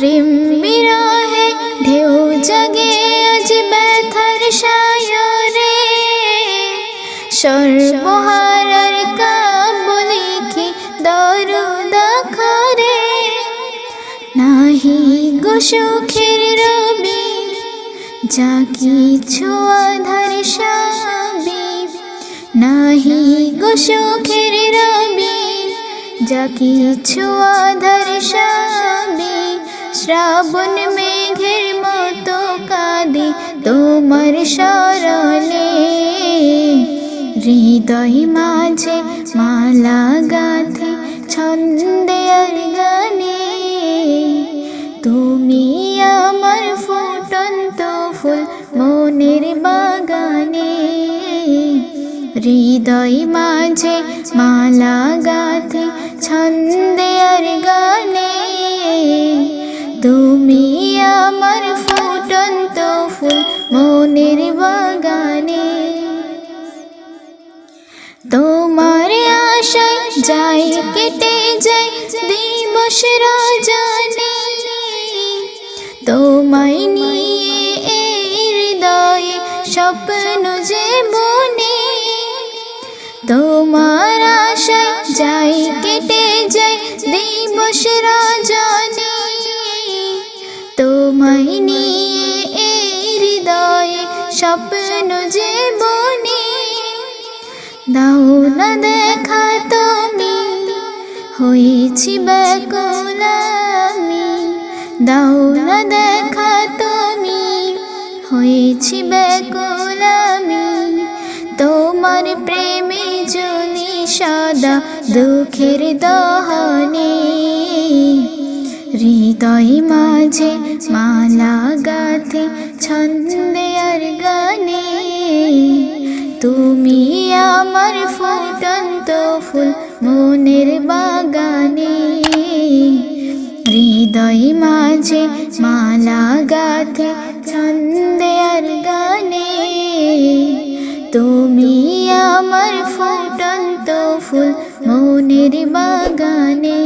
প্রেম বিরহে ঢেউ জাগে আজ ব্যথার সায়রে সর্বহারার কাব্য লিখি দৌড় খরে নাহি গো সুখের রবি, যা কিছু আধার সাবি। নাহি গো সুখের রবি, যা কিছু আধার সাবি। শ্রাবণ মেঘের মতো কাঁদি তোমার স্মরণে হৃদয় মাঝে মালা গাথে ছন্দে গানে। তুমি আমার ফুটন্ত ফুল মনের বাগানে। হৃদয় মাঝে মালা গাথে ফুল মনের বাগানে। তোমার আশায় যাই কেটে যাই দিবস রজনী। তোমায় নিয়ে এই হৃদয়ে স্বপ্ন যে বনে তোমার দাও না দেখা তুমি, হয়েছি ব্যাকুল আমি দাও না দেখা তুমি, হয়েছি ব্যাকুল আমি তোমার প্রেমে জলি সদা দুঃখের দহনে, হৃদয় মাঝে মালা গাথে ছন্দে আর গানে তুমি আমার ফুটন্ত ফুল মনের বাগানে। হৃদয় মাঝে মালা গাথে ছন্দে আর গানে। তুমি আমার ফুটন্ত ফুল মনের বাগানে।